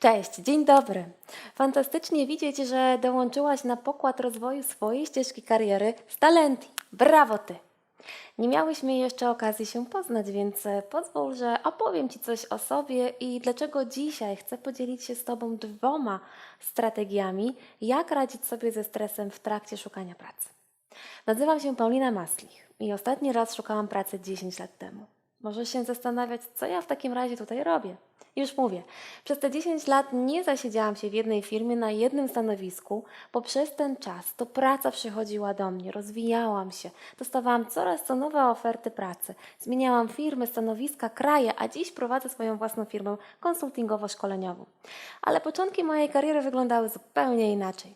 Cześć, dzień dobry. Fantastycznie widzieć, że dołączyłaś na pokład rozwoju swojej ścieżki kariery z Talenti. Brawo ty! Nie miałyśmy jeszcze okazji się poznać, więc e, pozwól, że opowiem Ci coś o sobie i dlaczego dzisiaj chcę podzielić się z Tobą dwoma strategiami, jak radzić sobie ze stresem w trakcie szukania pracy. Nazywam się Paulina Maslich i ostatni raz szukałam pracy 10 lat temu. Możesz się zastanawiać, co ja w takim razie tutaj robię. Już mówię, przez te 10 lat nie zasiedziałam się w jednej firmie na jednym stanowisku, bo przez ten czas to praca przychodziła do mnie, rozwijałam się, dostawałam coraz to nowe oferty pracy, zmieniałam firmy, stanowiska, kraje, a dziś prowadzę swoją własną firmę konsultingowo-szkoleniową. Ale początki mojej kariery wyglądały zupełnie inaczej.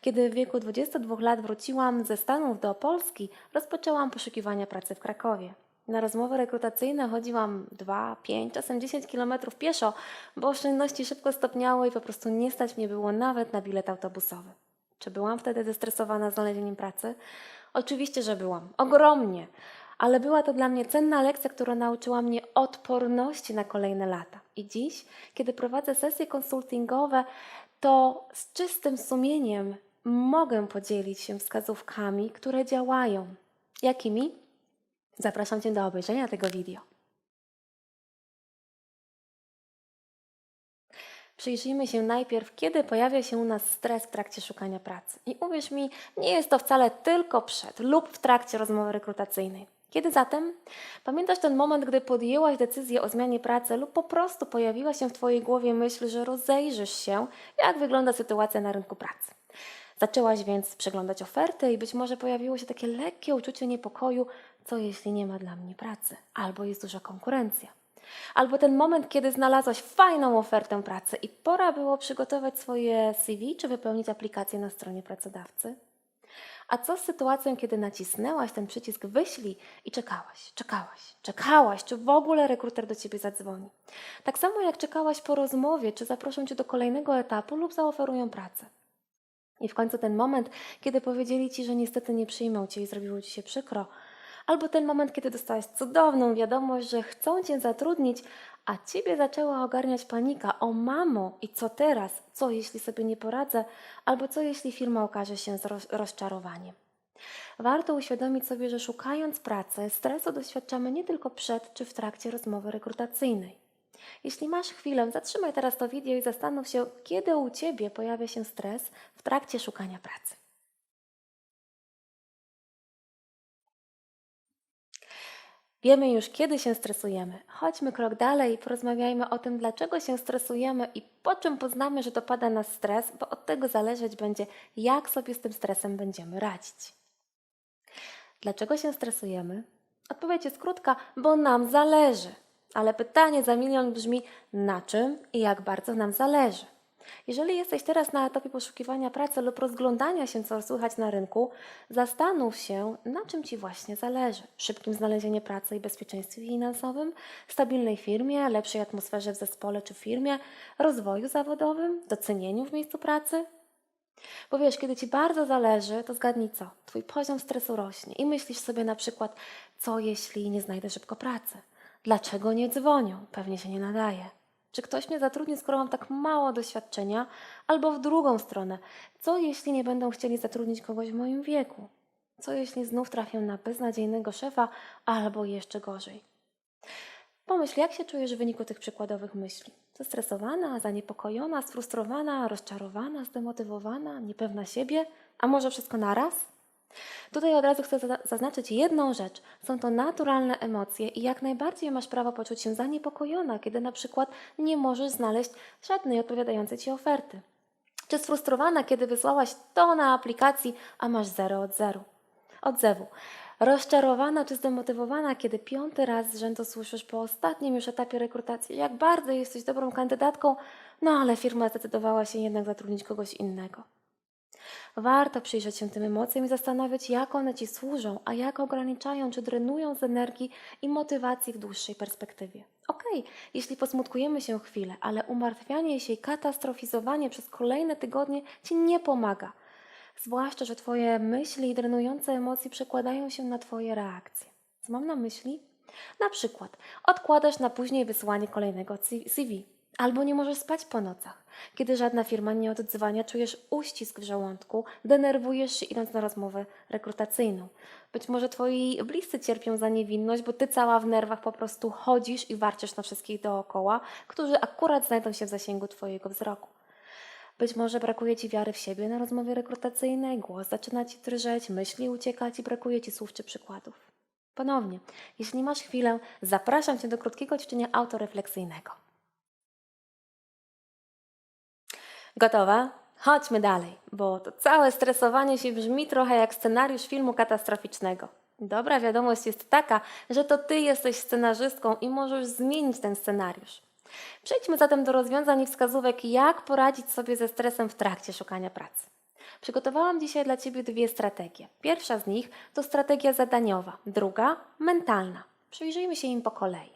Kiedy w wieku 22 lat wróciłam ze Stanów do Polski, rozpoczęłam poszukiwania pracy w Krakowie. Na rozmowy rekrutacyjne chodziłam 2, 5, czasem 10 kilometrów pieszo, bo oszczędności szybko stopniały i po prostu nie stać mnie było nawet na bilet autobusowy. Czy byłam wtedy zestresowana znalezieniem pracy? Oczywiście, że byłam. Ogromnie. Ale była to dla mnie cenna lekcja, która nauczyła mnie odporności na kolejne lata. I dziś, kiedy prowadzę sesje konsultingowe, to z czystym sumieniem mogę podzielić się wskazówkami, które działają. Jakimi? Zapraszam Cię do obejrzenia tego wideo. Przyjrzyjmy się najpierw, kiedy pojawia się u nas stres w trakcie szukania pracy. I uwierz mi, nie jest to wcale tylko przed lub w trakcie rozmowy rekrutacyjnej. Kiedy zatem? Pamiętasz ten moment, gdy podjęłaś decyzję o zmianie pracy lub po prostu pojawiła się w Twojej głowie myśl, że rozejrzysz się, jak wygląda sytuacja na rynku pracy. Zaczęłaś więc przeglądać oferty i być może pojawiło się takie lekkie uczucie niepokoju, co jeśli nie ma dla mnie pracy, albo jest duża konkurencja. Albo ten moment, kiedy znalazłaś fajną ofertę pracy i pora było przygotować swoje CV czy wypełnić aplikację na stronie pracodawcy. A co z sytuacją, kiedy nacisnęłaś ten przycisk wyślij i czekałaś, czekałaś, czekałaś, czy w ogóle rekruter do ciebie zadzwoni? Tak samo jak czekałaś po rozmowie, czy zaproszą cię do kolejnego etapu lub zaoferują pracę. I w końcu ten moment, kiedy powiedzieli ci, że niestety nie przyjmą cię i zrobiło ci się przykro, albo ten moment, kiedy dostałaś cudowną wiadomość, że chcą cię zatrudnić, a ciebie zaczęła ogarniać panika: o mamo, i co teraz? Co jeśli sobie nie poradzę? Albo co jeśli firma okaże się roz- rozczarowaniem? Warto uświadomić sobie, że szukając pracy, stresu doświadczamy nie tylko przed czy w trakcie rozmowy rekrutacyjnej. Jeśli masz chwilę, zatrzymaj teraz to wideo i zastanów się, kiedy u Ciebie pojawia się stres w trakcie szukania pracy. Wiemy już, kiedy się stresujemy. Chodźmy krok dalej i porozmawiajmy o tym, dlaczego się stresujemy i po czym poznamy, że dopada nas stres, bo od tego zależeć będzie, jak sobie z tym stresem będziemy radzić. Dlaczego się stresujemy? Odpowiedź jest krótka, bo nam zależy. Ale pytanie za milion brzmi, na czym i jak bardzo nam zależy. Jeżeli jesteś teraz na etapie poszukiwania pracy lub rozglądania się, co słychać na rynku, zastanów się, na czym Ci właśnie zależy. Szybkim znalezieniu pracy i bezpieczeństwie finansowym, stabilnej firmie, lepszej atmosferze w zespole czy firmie, rozwoju zawodowym, docenieniu w miejscu pracy. Bo wiesz, kiedy Ci bardzo zależy, to zgadnij co? Twój poziom stresu rośnie i myślisz sobie na przykład, co jeśli nie znajdę szybko pracy? Dlaczego nie dzwonią? Pewnie się nie nadaje. Czy ktoś mnie zatrudni, skoro mam tak mało doświadczenia? Albo w drugą stronę, co jeśli nie będą chcieli zatrudnić kogoś w moim wieku? Co jeśli znów trafię na beznadziejnego szefa, albo jeszcze gorzej? Pomyśl, jak się czujesz w wyniku tych przykładowych myśli? Zestresowana, zaniepokojona, sfrustrowana, rozczarowana, zdemotywowana, niepewna siebie, a może wszystko naraz? Tutaj od razu chcę za- zaznaczyć jedną rzecz. Są to naturalne emocje i jak najbardziej masz prawo poczuć się zaniepokojona, kiedy na przykład nie możesz znaleźć żadnej odpowiadającej ci oferty. Czy sfrustrowana, kiedy wysłałaś to na aplikacji, a masz zero od zero? Odzewu. Rozczarowana czy zdemotywowana, kiedy piąty raz z rzędu słyszysz po ostatnim już etapie rekrutacji, jak bardzo jesteś dobrą kandydatką, no ale firma zdecydowała się jednak zatrudnić kogoś innego. Warto przyjrzeć się tym emocjom i zastanowić, jak one Ci służą, a jak ograniczają czy drenują z energii i motywacji w dłuższej perspektywie. Okej, jeśli posmutkujemy się chwilę, ale umartwianie się i katastrofizowanie przez kolejne tygodnie Ci nie pomaga. Zwłaszcza, że Twoje myśli i drenujące emocje przekładają się na Twoje reakcje. Co mam na myśli? Na przykład odkładasz na później wysłanie kolejnego CV. Albo nie możesz spać po nocach. Kiedy żadna firma nie oddzwania, czujesz uścisk w żołądku, denerwujesz się idąc na rozmowę rekrutacyjną. Być może twoi bliscy cierpią za niewinność, bo ty cała w nerwach po prostu chodzisz i warcisz na wszystkich dookoła, którzy akurat znajdą się w zasięgu twojego wzroku. Być może brakuje ci wiary w siebie na rozmowie rekrutacyjnej, głos zaczyna ci drżeć, myśli uciekać i brakuje ci słów czy przykładów. Ponownie, jeśli masz chwilę, zapraszam cię do krótkiego ćwiczenia autorefleksyjnego. Gotowa? Chodźmy dalej, bo to całe stresowanie się brzmi trochę jak scenariusz filmu katastroficznego. Dobra wiadomość jest taka, że to ty jesteś scenarzystką i możesz zmienić ten scenariusz. Przejdźmy zatem do rozwiązań i wskazówek, jak poradzić sobie ze stresem w trakcie szukania pracy. Przygotowałam dzisiaj dla Ciebie dwie strategie. Pierwsza z nich to strategia zadaniowa, druga mentalna. Przyjrzyjmy się im po kolei.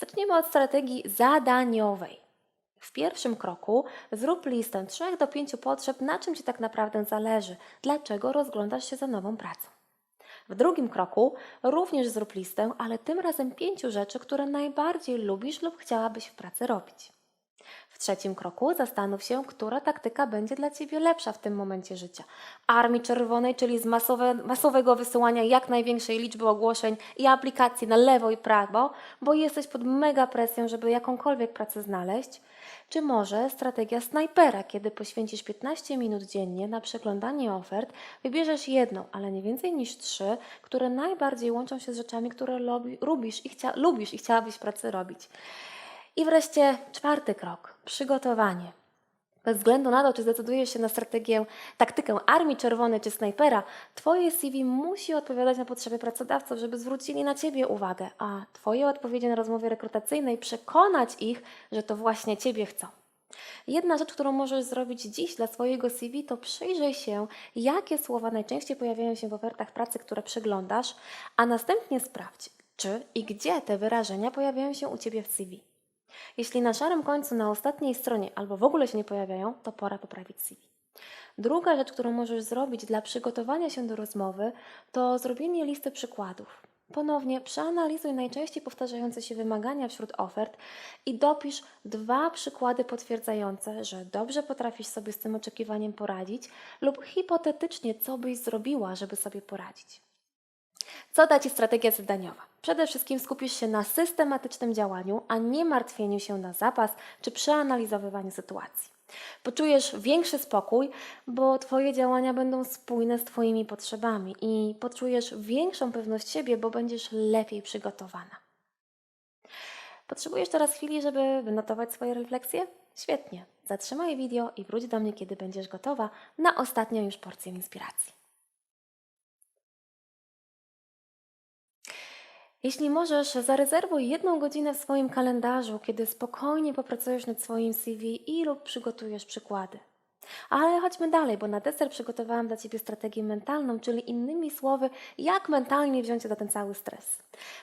Zaczniemy od strategii zadaniowej. W pierwszym kroku zrób listę 3 do 5 potrzeb, na czym Ci tak naprawdę zależy, dlaczego rozglądasz się za nową pracą. W drugim kroku również zrób listę, ale tym razem pięciu rzeczy, które najbardziej lubisz lub chciałabyś w pracy robić. Trzecim kroku zastanów się, która taktyka będzie dla Ciebie lepsza w tym momencie życia. Armii Czerwonej, czyli z masowe, masowego wysyłania jak największej liczby ogłoszeń i aplikacji na lewo i prawo, bo jesteś pod mega presją, żeby jakąkolwiek pracę znaleźć. Czy może strategia snajpera, kiedy poświęcisz 15 minut dziennie na przeglądanie ofert, wybierzesz jedną, ale nie więcej niż trzy, które najbardziej łączą się z rzeczami, które lubi, lubisz, i chcia, lubisz i chciałabyś w pracy robić. I wreszcie czwarty krok przygotowanie. Bez względu na to, czy zdecydujesz się na strategię, taktykę Armii Czerwonej czy snajpera, Twoje CV musi odpowiadać na potrzeby pracodawców, żeby zwrócili na Ciebie uwagę, a Twoje odpowiedzi na rozmowie rekrutacyjnej przekonać ich, że to właśnie Ciebie chcą. Jedna rzecz, którą możesz zrobić dziś dla swojego CV, to przyjrzyj się, jakie słowa najczęściej pojawiają się w ofertach pracy, które przeglądasz, a następnie sprawdź, czy i gdzie te wyrażenia pojawiają się u Ciebie w CV. Jeśli na szarym końcu na ostatniej stronie albo w ogóle się nie pojawiają, to pora poprawić CV. Druga rzecz, którą możesz zrobić dla przygotowania się do rozmowy, to zrobienie listy przykładów. Ponownie przeanalizuj najczęściej powtarzające się wymagania wśród ofert i dopisz dwa przykłady potwierdzające, że dobrze potrafisz sobie z tym oczekiwaniem poradzić, lub hipotetycznie, co byś zrobiła, żeby sobie poradzić. Co da Ci strategia zadaniowa? Przede wszystkim skupisz się na systematycznym działaniu, a nie martwieniu się na zapas czy przeanalizowywaniu sytuacji. Poczujesz większy spokój, bo Twoje działania będą spójne z Twoimi potrzebami i poczujesz większą pewność siebie, bo będziesz lepiej przygotowana. Potrzebujesz teraz chwili, żeby wynotować swoje refleksje? Świetnie. Zatrzymaj wideo i wróć do mnie, kiedy będziesz gotowa na ostatnią już porcję inspiracji. Jeśli możesz, zarezerwuj jedną godzinę w swoim kalendarzu, kiedy spokojnie popracujesz nad swoim CV i lub przygotujesz przykłady. Ale chodźmy dalej, bo na deser przygotowałam dla Ciebie strategię mentalną, czyli innymi słowy, jak mentalnie wziąć się za ten cały stres.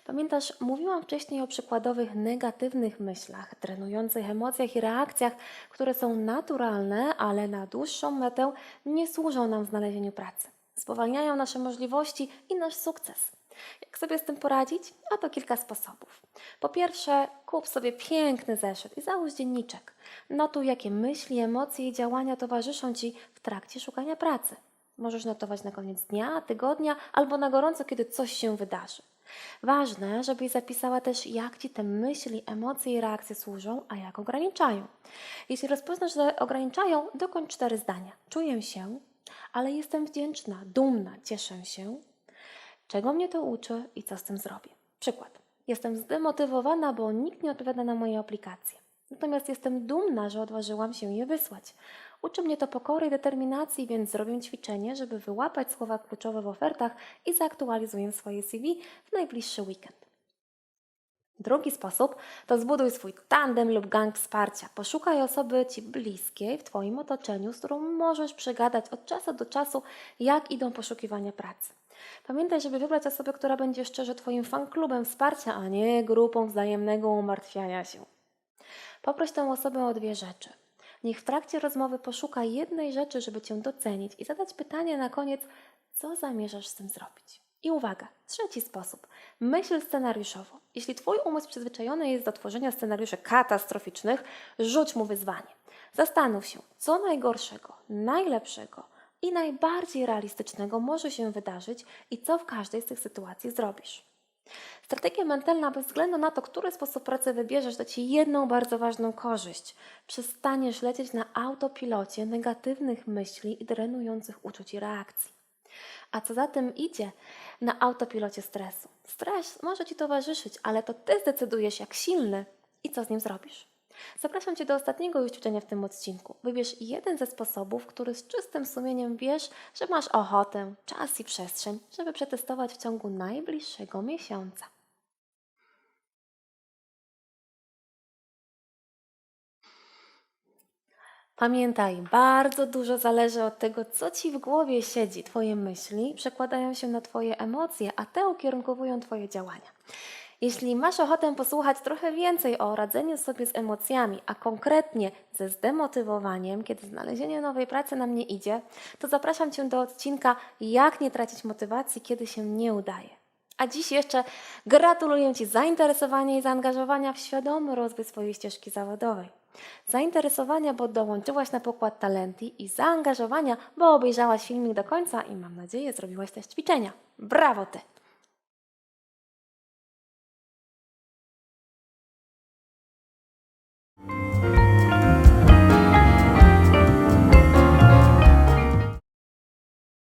Pamiętasz, mówiłam wcześniej o przykładowych negatywnych myślach, trenujących emocjach i reakcjach, które są naturalne, ale na dłuższą metę nie służą nam w znalezieniu pracy. Spowalniają nasze możliwości i nasz sukces. Jak sobie z tym poradzić? A to kilka sposobów. Po pierwsze, kup sobie piękny zeszyt i załóż dzienniczek. Notuj, jakie myśli, emocje i działania towarzyszą Ci w trakcie szukania pracy. Możesz notować na koniec dnia, tygodnia albo na gorąco, kiedy coś się wydarzy. Ważne, żebyś zapisała też, jak Ci te myśli, emocje i reakcje służą, a jak ograniczają. Jeśli rozpoznasz, że ograniczają, dokończ cztery zdania. Czuję się, ale jestem wdzięczna, dumna, cieszę się, czego mnie to uczy i co z tym zrobię. Przykład. Jestem zdemotywowana, bo nikt nie odpowiada na moje aplikacje. Natomiast jestem dumna, że odważyłam się je wysłać. Uczy mnie to pokory i determinacji, więc zrobię ćwiczenie, żeby wyłapać słowa kluczowe w ofertach i zaktualizuję swoje CV w najbliższy weekend. Drugi sposób to zbuduj swój tandem lub gang wsparcia. Poszukaj osoby Ci bliskiej w Twoim otoczeniu, z którą możesz przegadać od czasu do czasu, jak idą poszukiwania pracy. Pamiętaj, żeby wybrać osobę, która będzie szczerze Twoim fanklubem wsparcia, a nie grupą wzajemnego umartwiania się. Poproś tę osobę o dwie rzeczy. Niech w trakcie rozmowy poszuka jednej rzeczy, żeby Cię docenić i zadać pytanie na koniec, co zamierzasz z tym zrobić. I uwaga, trzeci sposób. Myśl scenariuszowo. Jeśli Twój umysł przyzwyczajony jest do tworzenia scenariuszy katastroficznych, rzuć mu wyzwanie. Zastanów się, co najgorszego, najlepszego i najbardziej realistycznego może się wydarzyć i co w każdej z tych sytuacji zrobisz. Strategia mentalna, bez względu na to, który sposób pracy wybierzesz, da Ci jedną bardzo ważną korzyść. Przestaniesz lecieć na autopilocie negatywnych myśli i drenujących uczuć i reakcji. A co za tym idzie, na autopilocie stresu. Stres może Ci towarzyszyć, ale to Ty zdecydujesz, jak silny i co z nim zrobisz. Zapraszam Cię do ostatniego już ćwiczenia w tym odcinku. Wybierz jeden ze sposobów, który z czystym sumieniem wiesz, że masz ochotę, czas i przestrzeń, żeby przetestować w ciągu najbliższego miesiąca. Pamiętaj, bardzo dużo zależy od tego, co ci w głowie siedzi. Twoje myśli przekładają się na Twoje emocje, a te ukierunkowują Twoje działania. Jeśli masz ochotę posłuchać trochę więcej o radzeniu sobie z emocjami, a konkretnie ze zdemotywowaniem, kiedy znalezienie nowej pracy nam nie idzie, to zapraszam Cię do odcinka Jak nie tracić motywacji, kiedy się nie udaje. A dziś jeszcze gratuluję Ci zainteresowania i zaangażowania w świadomy rozwój swojej ścieżki zawodowej. Zainteresowania, bo dołączyłaś na pokład Talenti i zaangażowania, bo obejrzałaś filmik do końca i mam nadzieję zrobiłaś te ćwiczenia. Brawo Ty!